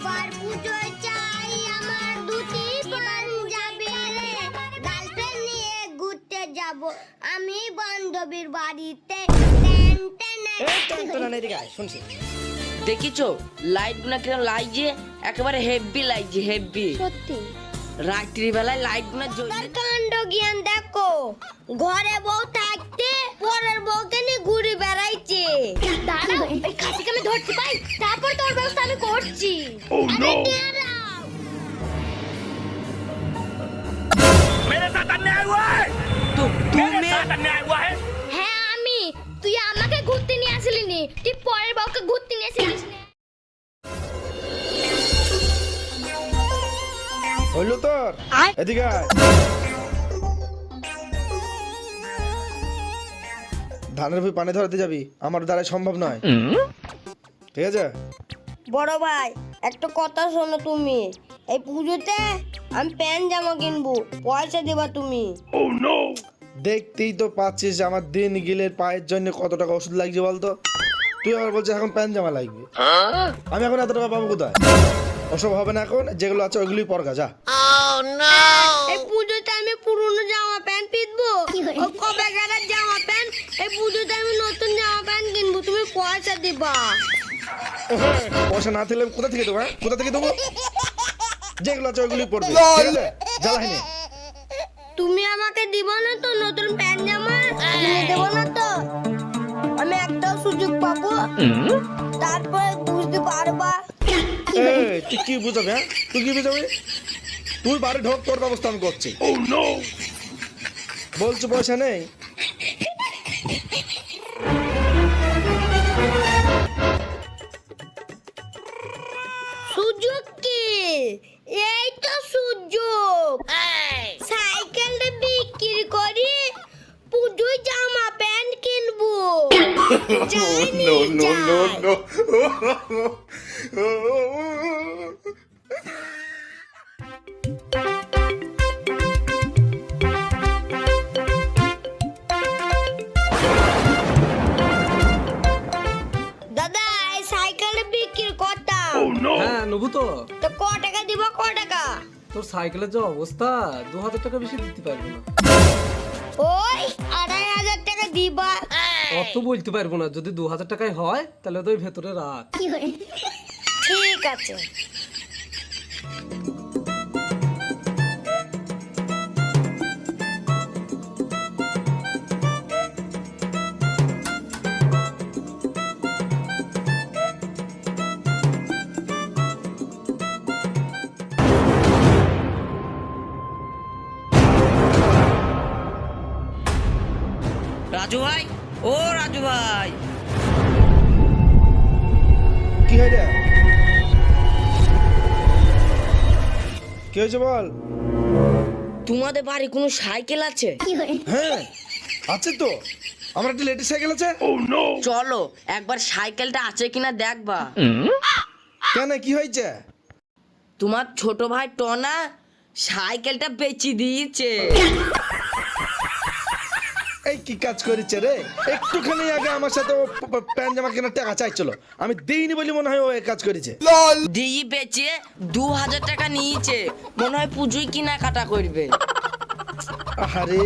এবার পুজোয় চাই আমার দুটি পাঞ্জাবি গার্লফ্রেন্ড নিয়ে ঘুরতে যাব আমি বান্ধবীর বাড়িতে। শুনছি। দেখিছো? লাইট গুনা কিরম লাইছে একেবারে হেভি লাইছে হেভি সত্যি? রাত্রি বেলায় লাইট গুনা তার কাণ্ড জ্ঞান দেখো ঘরে বউ ব্যবস্থা আমি করছি হ্যাঁ আমি। তুই আমাকে ঘুরতে নিয়ে আসলি নি তুই পরের বউকে ঘুরতে নিয়ে আসিলিস হইল তোর এদিকে ধানের ভুই পানি ধরাতে যাবি আমার দ্বারা সম্ভব নয়। ঠিক আছে? বড় ভাই একটা কথা শোনো তুমি। এই পুজোতে আমি প্যান্ট জামা কিনবো পয়সা দেবা তুমি। দেখতেই তো পাচ্ছিস আমার দিন গিলের পায়ের জন্য কত টাকা ওষুধ লাগছে বলতো? তুই আবার বলছিস এখন প্যান্ট জামা লাগবে। আমি এখন এত টাকা পাবো কোথায়? ওসব হবে না এখন যেগুলো আছে ওইগুলোই পরগা যা। এই পুজোতে আমি পুরনো জামা প্যান্ট পিনবো? ও কবে জামা প্যান্ট? এই পুজোতে আমি নতুন জামা প্যান্ট কিনবো তুমি পয়সা দিবা। পয়সা না দিলে কোথা থেকে দেবো হ্যাঁ? কোথা থেকে দেবো? যেগুলো আছে ওইগুলোই পড়বে ঠিক আছে? তুমি আমাকে দিব না তো নতুন প্যান্ট জামা কিনে দেবো না তো? আমি একটাও সুযোগ পাবো। তারপরে বুঝতে পারবা। এই, তুই কি বুঝাবি হ্যাঁ? তুই কি বুঝাবি? তুই বাড়ি ঢোক তোর ব্যবস্থা আমি করছি। বলছো পয়সা নেই। যাই নিয়ে যাই। দাদা এই সাইকেলটা বিক্রি করতাম হ্যাঁ নেব তো। তো ক টাকা দিব ক টাকা? তোর সাইকেলের যে অবস্থা দু হাজার টাকা বেশি দিতে পারব না। ওই আড়াই হাজার টাকা দিবা। অত বলতে পারব না। যদি দু হাজার টাকায় হয় তাহলে তো ওই ভেতরে রাখ ঠিক আছে। রাজু ভাই হয়েছে বল? তোমাদের বাড়ি কোনো সাইকেল আছে? হ্যাঁ আছে তো। আমার একটা লেডিস সাইকেল আছে। চলো একবার সাইকেলটা আছে কিনা দেখবা। কেন কি হয়েছে? তোমার ছোট ভাই টনা সাইকেলটা বেচি দিয়েছে। এই কি কাজ করেছে রে? একটুখানি আগে আমার সাথে ও প্যান্ট জামা কেনার টাকা চাইছিল। আমি দিইনি বলি মনে হয় ও এই কাজ করেছে। দিয়ে বেচে দু হাজার টাকা নিয়েছে। মনে হয় পুজোয় কেনাকাটা করবে। আরে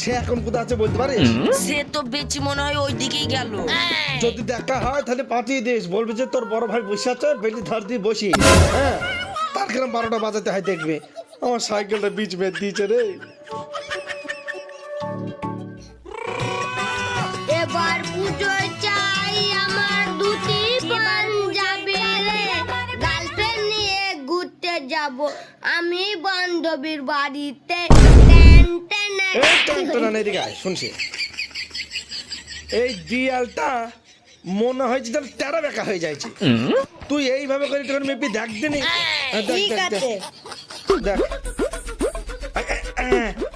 সে এখন কোথায় আছে বলতে পারিস? সে তো বেচি মনে হয় ওই দিকেই গেল যদি দেখা হয় তাহলে পাঠিয়ে দিস। বলবি যে তোর বড় ভাই বসে আছে বেলি ধর দিয়ে বসি হ্যাঁ? তার কিরম বারোটা বাজাতে হয় দেখবে। আমার সাইকেলটা বিচ বেদ দিয়েছে রে। যাব আমি বান্ধবীর বাড়িতে শুনছি। এই দিয়ালটা মনে হয় যেন টেরা বেকা হয়ে যাচ্ছে তুই এইভাবে করে তখন মেপি দেখ দিনি। হ্যাঁ, দেখ,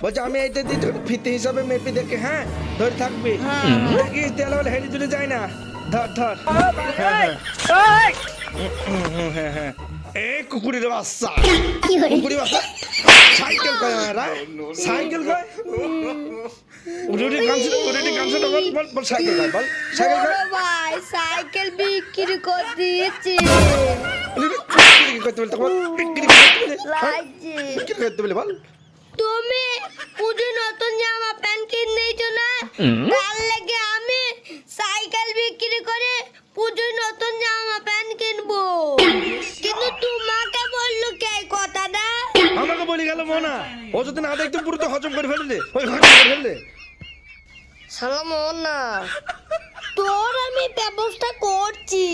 বলছে আমি এইটা দিয়ে তোকে ফিতে হিসাবে মেপি দেখে হ্যাঁ ধরে থাকবি। দেখিস তেল বলে হেঁটে চলে যায় না? ধর ধর। হ্যাঁ, হ্যাঁ। হুম, হুম, এই কুকুরের বাচ্চা কুকুরের বাচ্চা সাইকেল কয় আমরা সাইকেল কয়? উড়ে গান শুনে উড়ে বল বল বল সাইকেল কয় বল। সাইকেল কয়? ভাই সাইকেল বিক্রি করে দিয়েছি উড়ে করতে বলে তখন বিক্রি করতে বলে? বিক্রি করতে বলে বল। তুমি পুজো নতুন জামা প্যান্ট কিনেছো না? যদি না দেখতো পুরো তো হজম করে ফেললে। ওই হজম করে ফেললে। সালাম না তোর আমি ব্যবস্থা করছি।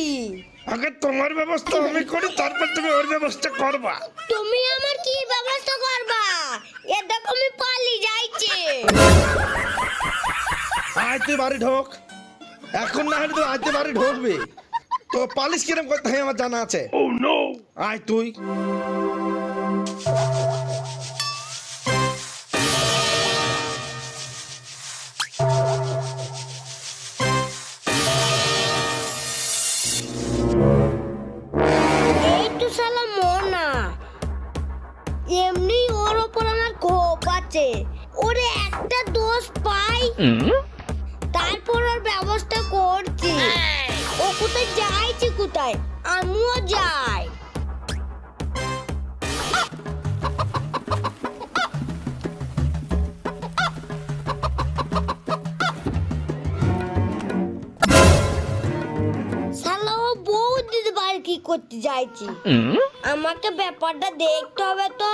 আগে তোমার ব্যবস্থা আমি করি তারপর তুমি ওর ব্যবস্থা করবা। তুমি আমার কি ব্যবস্থা করবা? এ দেখো আমি পালি যাইছে। আয় তুই বাড়ি ঢোক। এখন না হলে তো আজ তুই বাড়ি ঢোকবে। তো পালিশ কিরম করতে হয় আমার জানা আছে? Oh no! আয় তুই। করতে যাইছি আমাকে ব্যাপারটা দেখতে হবে তো।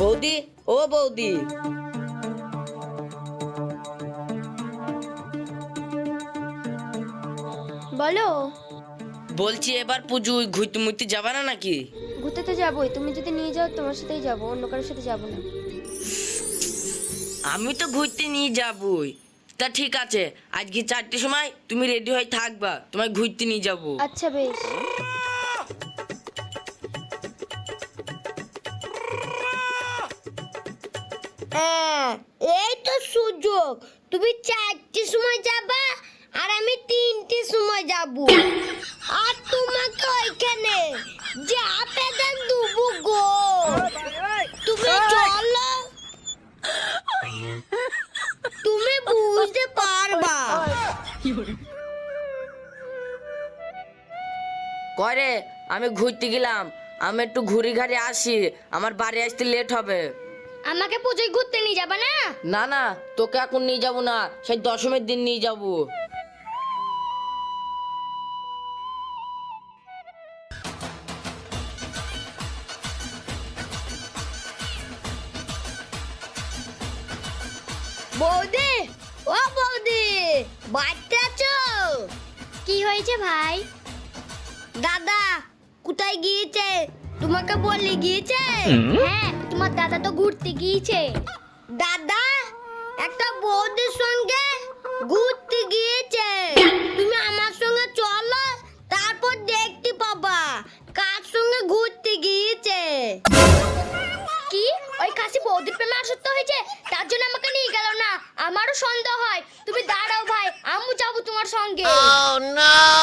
বৌদি ও বৌদি। বলো। বলছি এবার পুজো ঘুরতে মুইতে যাবা না নাকি? ঘুরতে তো যাবোই তুমি যদি নিয়ে যাও তোমার সাথেই যাব অন্য কারোর সাথে যাব না। আমি তো ঘুরতে নিয়ে যাবই। তা ঠিক আছে, আজকে চারটের সময় তুমি রেডি হয়ে থাকবা, তোমায় ঘুরতে নিয়ে যাব। আচ্ছা বেশ। হ্যাঁ এই তো সুযোগ। তুমি চারটে সময় যাবা আর আমি তিনটে সময় যাব। আর তোমাকে ওইখানে আমি ঘুরতে গেলাম। আমি একটু ঘুরি ঘাড়ি আসি। আমার বাড়ি আসতে লেট হবে। আমাকে পুজোয় ঘুরতে নিয়ে যাবে না? না না তোকে এখন নিয়ে যাব না। সেই দশমীর দিন নিয়ে যাব। বৌদি ও বৌদি বাড়িতে আছো? কি হয়েছে ভাই? দাদা কোথায় গিয়েছে? তোমাকে বলে গিয়েছে? হ্যাঁ তোমার দাদা তো ঘুরতে গিয়েছে। দাদা একটা বৌদির সঙ্গে ঘুরতে গিয়েছে। তুমি আমার সঙ্গে চলো তারপর দেখতে পাবা কার সঙ্গে ঘুরতে গিয়েছে। কি? ওই কাশি বৌদির প্রেমে আসক্ত হয়েছে? তার জন্য আমাকে নিয়ে গেল না। আমারও সন্দেহ হয়। তুমি দাঁড়াও ভাই আমিও যাব তোমার সঙ্গে। হ্যাঁ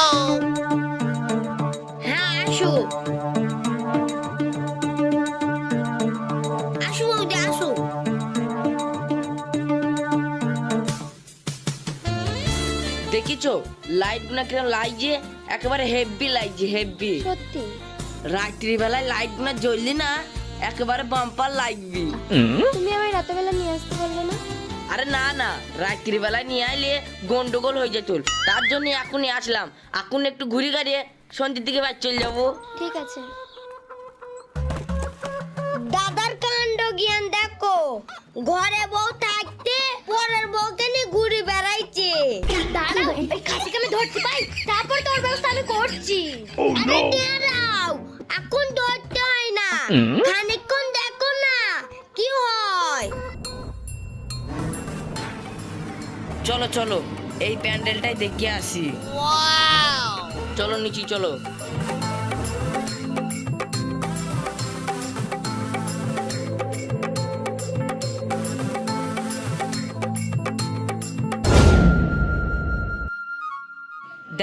লাইট গুনা কিরম লাইছে একেবারে হেভি লাইছে হেভি সত্যি? রাত্রি বেলায় লাইট গুনা জ্বললি না একেবারে বাম্পার লাগবি। তুমি আমায় রাতেবেলা নিয়ে আসতে পারলে না? আরে না না রাত্রি বেলায় নিয়ে আইলে গন্ডগোল হয়ে যেত তার। জন্য এখনই আসলাম। এখন একটু ঘুরি গাড়িয়ে সন্ধ্যের দিকে বাড়ি চলে যাব। ঠিক আছে। দাদার কাণ্ড জ্ঞান দেখো। ঘরে বউ থাকতে পরের বউকে নিয়ে ঘুরে বেড়াইছে। দাঁড়াও ধরতে পাই তারপর তোর ব্যবস্থা আমি করছি। Oh আরে দাঁড়াও এখন ধরতে হয় না। খানিকক্ষণ দেখো না কি হয়? চলো চলো এই প্যান্ডেলটাই দেখে আসি। চলো নিচি চলো।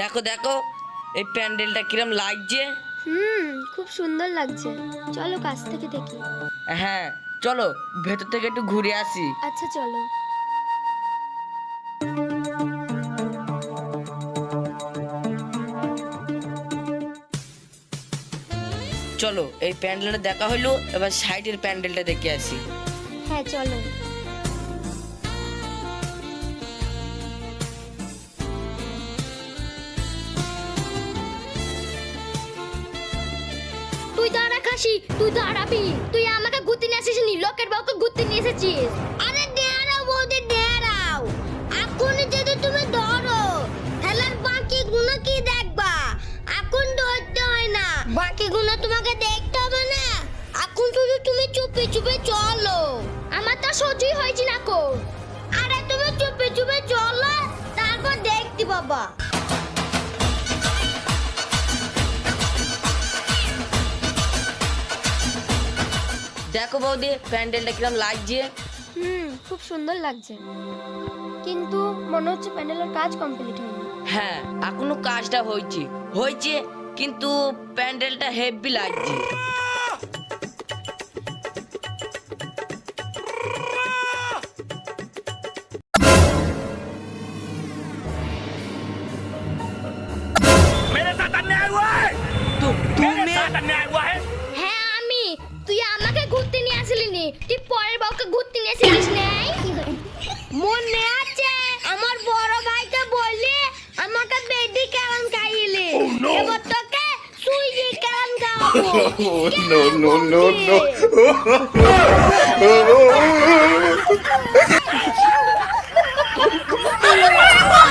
দেখো দেখো এই প্যান্ডেলটা কিরম লাগছে? হুম খুব সুন্দর লাগছে। চলো কাছ থেকে দেখি। হ্যাঁ চলো ভেতর থেকে একটু ঘুরে আসি। আচ্ছা চলো। চলো এই প্যান্ডেলটা দেখা হলো এবার সাইডের প্যান্ডেলটা দেখে আসি। হ্যাঁ চলো। খাসি তুই দাঁড়াবি তুই আমাকে ঘুরতে নিয়ে আসিস নি? লোকের বউকে ঘুরতে নিয়ে এসেছিস। আরে দাঁড়াও বৌদি, দাঁড়াও। এখন যদি তুমি ধরো, তাহলে আর বাকি গুলো কি দেখবা? এখন ধরতে হয় না। বাকি গুলো তোমাকে দেখতে হবে না। এখন শুধু তুমি চুপে চুপে চলো। আমার তো সহ্যই হয়েছে না কো। আরে তুমি চুপে চুপে চলো, তারপর দেখতে বাবা দেখো বৌদি প্যান্ডেলটা কিরম লাগছে? হুম খুব সুন্দর লাগছে। কিন্তু মনে হচ্ছে প্যান্ডেলের কাজ কমপ্লিট হয়নি। হ্যাঁ এখনও কাজটা হয়েছে। হয়েছে কিন্তু প্যান্ডেলটা হেভি লাগছে। তুই পরের বউকে ঘুরতে নিয়ে আসিস নাই মনে আছে আমার বড় ভাইকে বললি আমাকে বেডি কেমন খাইলি এবার তোকে সুইজি কেমন খাওয়াবো। No no no.